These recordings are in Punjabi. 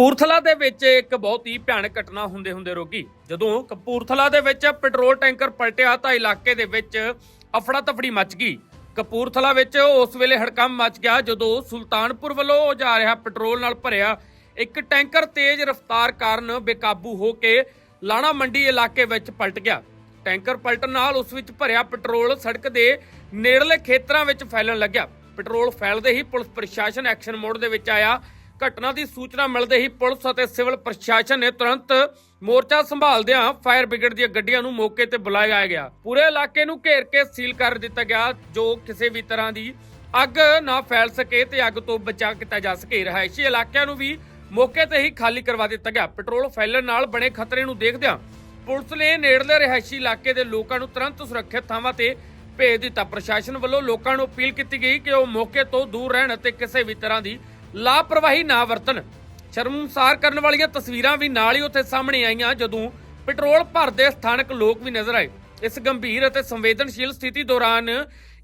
ਕਪੂਰਥਲਾ ਦੇ ਵਿੱਚ ਇੱਕ ਬਹੁਤ ਹੀ ਭਿਆਨਕ ਘਟਨਾ ਹੁੰਦੇ ਹੁੰਦੇ ਰੋਗੀ ਜਦੋਂ ਕਪੂਰਥਲਾ ਦੇ ਵਿੱਚ ਪੈਟਰੋਲ ਟੈਂਕਰ ਪਲਟਿਆ ਤਾਂ ਇਲਾਕੇ ਦੇ ਵਿੱਚ ਅਫੜਾ ਤਫੜੀ ਮਚ ਗਈ। ਕਪੂਰਥਲਾ ਵਿੱਚ ਉਸ ਵੇਲੇ ਹੜਕੰਮ ਮਚ ਗਿਆ ਜਦੋਂ ਸੁਲਤਾਨਪੁਰ ਵੱਲੋਂ ਜਾ ਰਿਹਾ ਪੈਟਰੋਲ ਨਾਲ ਭਰਿਆ ਇੱਕ ਟੈਂਕਰ ਤੇਜ਼ ਰਫ਼ਤਾਰ ਕਾਰਨ ਬੇਕਾਬੂ ਹੋ ਕੇ ਲਾਣਾ ਮੰਡੀ ਇਲਾਕੇ ਵਿੱਚ ਪਲਟ ਗਿਆ। ਟੈਂਕਰ ਪਲਟਣ ਨਾਲ ਉਸ ਵਿੱਚ ਭਰਿਆ ਪੈਟਰੋਲ ਸੜਕ ਦੇ ਨੇੜਲੇ ਖੇਤਰਾਂ ਵਿੱਚ ਫੈਲਣ ਲੱਗਿਆ। ਪੈਟਰੋਲ ਫੈਲਦੇ ਹੀ ਪੁਲਿਸ ਪ੍ਰਸ਼ਾਸਨ ਐਕਸ਼ਨ ਮੋਡ ਦੇ ਵਿੱਚ ਆਇਆ। ਘਟਨਾ ਦੀ ਸੂਚਨਾ ਮਿਲਦੇ ਹੀ ਪੁਲਿਸ ਅਤੇ ਸਿਵਲ ਪ੍ਰਸ਼ਾਸਨ ਨੇ ਤੁਰੰਤ ਮੋਰਚਾ ਸੰਭਾਲਦਿਆਂ ਫਾਇਰ ਬ੍ਰਿਗੇਡ ਦੀਆਂ ਗੱਡੀਆਂ ਨੂੰ ਮੌਕੇ ਤੇ ਬੁਲਾਇਆ ਗਿਆ। ਪੂਰੇ ਇਲਾਕੇ ਨੂੰ ਘੇਰ ਕੇ ਸੀਲ ਕਰ ਦਿੱਤਾ ਗਿਆ, ਜੋ ਕਿਸੇ ਵੀ ਤਰ੍ਹਾਂ ਦੀ ਅੱਗ ਨਾ ਫੈਲ ਸਕੇ ਤੇ ਅੱਗ ਤੋਂ ਬਚਾਅ ਕੀਤਾ ਜਾ ਸਕੇ। ਰਿਹਾਇਸ਼ੀ ਇਲਾਕਿਆਂ ਨੂੰ ਵੀ ਮੌਕੇ ਤੇ ਹੀ ਖਾਲੀ ਕਰਵਾ ਦਿੱਤਾ ਗਿਆ। ਪੈਟਰੋਲ ਫੈਲਣ ਨਾਲ ਬਣੇ ਖਤਰੇ ਨੂੰ ਦੇਖਦਿਆਂ ਪੁਲਿਸ ਨੇ ਨੇੜਲੇ ਰਿਹਾਇਸ਼ੀ ਇਲਾਕੇ ਦੇ ਲੋਕਾਂ ਨੂੰ ਤੁਰੰਤ ਸੁਰੱਖਿਅਤ ਥਾਵਾਂ ਤੇ ਭੇਜ ਦਿੱਤਾ। ਪ੍ਰਸ਼ਾਸਨ ਵੱਲੋਂ ਲੋਕਾਂ ਨੂੰ ਅਪੀਲ ਕੀਤੀ ਗਈ ਕਿ ਉਹ ਮੌਕੇ ਤੋਂ ਦੂਰ ਰਹਿਣ ਅਤੇ ਕਿਸੇ ਵੀ ਤਰ੍ਹਾਂ ਦੀ ਲਾਪਰਵਾਹੀ ਨਾ ਵਰਤਣ। ਸ਼ਰਮਸਾਰ ਕਰਨ ਵਾਲੀਆਂ ਤਸਵੀਰਾਂ ਵੀ ਨਾਲ ਹੀ ਉੱਥੇ ਸਾਹਮਣੇ ਆਈਆਂ, ਜਦੋਂ ਪੈਟਰੋਲ ਭਰਦੇ ਸਥਾਨਕ ਲੋਕ ਵੀ ਨਜ਼ਰ ਆਏ। ਇਸ ਗੰਭੀਰ ਅਤੇ ਸੰਵੇਦਨਸ਼ੀਲ ਸਥਿਤੀ ਦੌਰਾਨ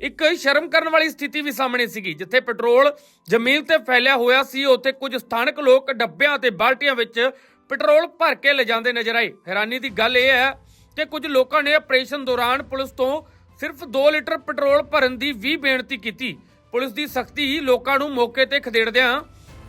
ਇੱਕ ਸ਼ਰਮ ਕਰਨ ਵਾਲੀ ਸਥਿਤੀ ਵੀ ਸਾਹਮਣੇ ਸੀਗੀ, ਜਿੱਥੇ ਪੈਟਰੋਲ ਜ਼ਮੀਨ ਤੇ ਫੈਲਿਆ ਹੋਇਆ ਸੀ। ਉੱਥੇ ਕੁਝ ਸਥਾਨਕ ਲੋਕ ਡੱਬਿਆਂ ਤੇ ਬਾਲਟੀਆਂ ਵਿੱਚ ਪੈਟਰੋਲ ਭਰ ਕੇ ਲਿਜਾਂਦੇ ਨਜ਼ਰ ਆਏ। ਹੈਰਾਨੀ ਦੀ ਗੱਲ ਇਹ ਹੈ ਕਿ ਕੁਝ ਲੋਕਾਂ ਨੇ ਆਪਰੇਸ਼ਨ ਦੌਰਾਨ ਪੁਲਿਸ ਤੋਂ ਸਿਰਫ 2 ਲੀਟਰ ਪੈਟਰੋਲ ਭਰਨ ਦੀ ਵੀ ਬੇਨਤੀ ਕੀਤੀ। ਪੁਲਿਸ ਦੀ ਸਖਤੀ ਲੋਕਾਂ ਨੂੰ ਮੌਕੇ ਤੇ ਖਦੇੜਦਿਆਂ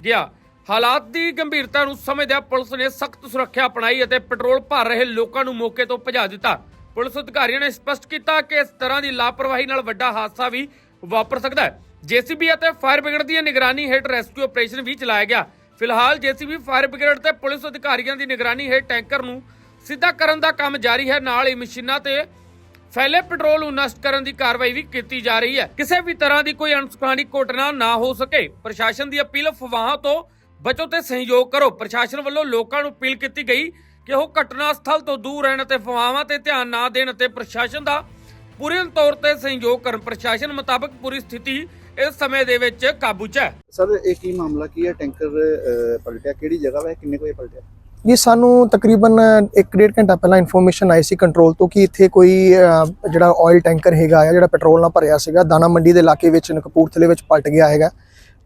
ਗਿਆ। ਹਾਲਾਤ ਦੀ ਗੰਭੀਰਤਾ ਨੂੰ ਸਮਝਦਿਆਂ ਪੁਲਿਸ ਨੇ ਸਖਤ ਸੁਰੱਖਿਆ ਅਪਣਾਈ ਅਤੇ ਪੈਟਰੋਲ ਭਰ ਰਹੇ ਲੋਕਾਂ ਨੂੰ ਮੌਕੇ ਤੋਂ ਭਜਾ ਦਿੱਤਾ। ਪੁਲਿਸ ਅਧਿਕਾਰੀਆਂ ਨੇ ਸਪਸ਼ਟ ਕੀਤਾ ਕਿ ਇਸ ਤਰ੍ਹਾਂ ਦੀ ਲਾਪਰਵਾਹੀ ਨਾਲ ਵੱਡਾ ਹਾਦਸਾ ਵੀ ਵਾਪਰ ਸਕਦਾ ਹੈ। ਜੀਸੀਬੀ ਅਤੇ ਫਾਇਰ ਬ੍ਰਿਗੇਡ ਦੀ ਨਿਗਰਾਨੀ ਹੇਠ ਰੈਸਕਿਊ ਆਪਰੇਸ਼ਨ ਵੀ ਚਲਾਇਆ ਗਿਆ। ਫਿਲਹਾਲ ਜੀਸੀਬੀ, ਫਾਇਰ ਬ੍ਰਿਗੇਡ ਤੇ ਪੁਲਿਸ ਅਧਿਕਾਰੀਆਂ ਦੀ ਨਿਗਰਾਨੀ ਹੇਠ ਟੈਂਕਰ ਨੂੰ ਸਿੱਧਾ ਕਰਨ ਦਾ ਕੰਮ ਜਾਰੀ ਹੈ। ਨਾਲ ਹੀ ਮਸ਼ੀਨਾਂ ਤੇ ਫੈਲੇ ਪੈਟਰੋਲ ਨੂੰ ਨਸ਼ਟ ਕਰਨ ਦੀ ਕਾਰਵਾਈ ਵੀ ਕੀਤੀ ਜਾ ਰਹੀ ਹੈ। ਕਿਸੇ ਵੀ ਤਰ੍ਹਾਂ ਦੀ ਕੋਈ ਅਣਸੁਖਾਵੀ ਘਟਨਾ ਨਾ ਹੋ ਸਕੇ। ਪ੍ਰਸ਼ਾਸਨ ਦੀ ਅਪੀਲ ਅਫਵਾਹਾਂ ਤੋਂ ਬਚੋ ਤੇ ਸਹਿਯੋਗ ਕਰੋ। ਪ੍ਰਸ਼ਾਸਨ ਵੱਲੋਂ ਲੋਕਾਂ ਨੂੰ ਅਪੀਲ ਕੀਤੀ ਗਈ ਕਿ ਉਹ ਘਟਨਾ ਸਥਲ ਤੋਂ ਦੂਰ ਰਹਿਣ ਅਤੇ ਅਫਵਾਹਾਂ ਤੇ ਧਿਆਨ ਨਾ ਦੇਣ ਅਤੇ ਪ੍ਰਸ਼ਾਸਨ ਦਾ ਪੂਰੇ ਤੌਰ ਤੇ ਸਹਿਯੋਗ ਕਰਨ। ਪ੍ਰਸ਼ਾਸਨ ਮੁਤਾਬਕ ਪੂਰੀ ਸਥਿਤੀ ਇਸ ਸਮੇਂ ਦੇ ਵਿੱਚ ਕਾਬੂ 'ਚ ਹੈ। ਸਰ, ਇਹ ਕੀ ਮਾਮਲਾ? ਕੀ ਹੈ ਟੈਂਕਰ ਪਲਟਿਆ? ਕਿਹੜੀ ਜਗ੍ਹਾ ਵਾ? ਕਿੰਨੇ ਕੋਈ ਪਲਟਿਆ? ਜੀ, ਸਾਨੂੰ ਤਕਰੀਬਨ 1.5 ਘੰਟਾ ਪਹਿਲਾਂ ਇਨਫੋਰਮੇਸ਼ਨ ਆਈ ਸੀ ਕੰਟਰੋਲ ਤੋਂ ਕਿ ਇੱਥੇ ਕੋਈ ਜਿਹੜਾ ਆਇਲ ਟੈਂਕਰ ਹੈਗਾ ਆ ਜਿਹੜਾ ਪੈਟਰੋਲ ਨਾਲ ਭਰਿਆ ਸੀਗਾ, ਦਾਣਾ ਮੰਡੀ ਦੇ ਇਲਾਕੇ ਵਿੱਚ, ਕਪੂਰਥਲੇ ਵਿੱਚ ਪਲਟ ਗਿਆ ਹੈਗਾ।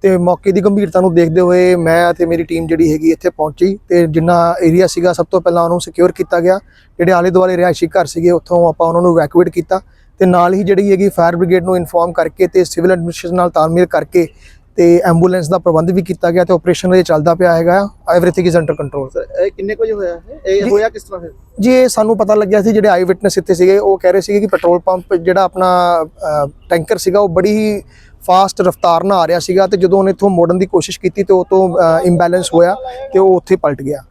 ਤੇ ਮੌਕੇ ਦੀ ਗੰਭੀਰਤਾ ਨੂੰ ਦੇਖਦੇ ਹੋਏ ਮੈਂ ਅਤੇ ਮੇਰੀ ਟੀਮ ਜਿਹੜੀ ਹੈਗੀ ਇੱਥੇ ਪਹੁੰਚੀ ਤੇ ਜਿੰਨਾ ਏਰੀਆ ਸੀਗਾ, ਸਭ ਤੋਂ ਪਹਿਲਾਂ ਉਹਨੂੰ ਸਿਕਿਉਰ ਕੀਤਾ ਗਿਆ। ਜਿਹੜੇ ਆਲੇ ਦੁਆਲੇ ਰਿਹਾਇਸ਼ੀ ਘਰ ਸੀਗੇ, ਉੱਥੋਂ ਆਪਾਂ ਉਹਨਾਂ ਨੂੰ ਇਵੈਕੂਏਟ ਕੀਤਾ। ਤੇ ਨਾਲ ਹੀ ਜਿਹੜੀ ਹੈਗੀ ਫਾਇਰ ਬ੍ਰਿਗੇਡ ਨੂੰ ਇਨਫੋਰਮ ਕਰਕੇ ਤੇ ਸਿਵਲ ਐਡਮਿਨਿਸਟ੍ਰੇਸ਼ਨ ਨਾਲ ਤਾਲਮੇਲ ਕਰਕੇ ਤੇ ਐਂਬੂਲੈਂਸ ਦਾ ਪ੍ਰਬੰਧ ਵੀ ਕੀਤਾ ਗਿਆ ਤੇ ਆਪਰੇਸ਼ਨ ਇਹ ਚੱਲਦਾ ਪਿਆ ਹੈਗਾ। Everything is under control sir ਇਹ ਕਿੰਨੇ ਕੁ ਵਜੇ ਹੋਇਆ ਹੈ ਇਹ ਹੋਇਆ ਕਿਸ ਤਰ੍ਹਾਂ ਫਿਰ? ਜੀ ਇਹ ਸਾਨੂੰ ਪਤਾ ਲੱਗਿਆ ਸੀ ਜਿਹੜੇ ਆਈ ਵਿਟਨੈਸ ਇੱਥੇ ਸੀਗੇ ਉਹ ਕਹਿ ਰਹੇ ਸੀਗੇ ਕਿ ਪੈਟਰੋਲ ਪੰਪ ਜਿਹੜਾ ਆਪਣਾ ਟੈਂਕਰ ਸੀਗਾ ਉਹ ਬੜੀ ਹੀ ਫਾਸਟ ਰਫ਼ਤਾਰ ਨਾਲ ਆ ਰਿਹਾ ਸੀਗਾ ਤੇ ਜਦੋਂ ਉਹਨੇ ਇੱਥੋਂ ਮੋੜਨ ਦੀ ਕੋਸ਼ਿਸ਼ ਕੀਤੀ ਤੇ ਉਹ ਤੋਂ ਇੰਬੈਲੈਂਸ ਹੋਇਆ ਤੇ ਉਹ ਉੱਥੇ ਪਲਟ ਗਿਆ।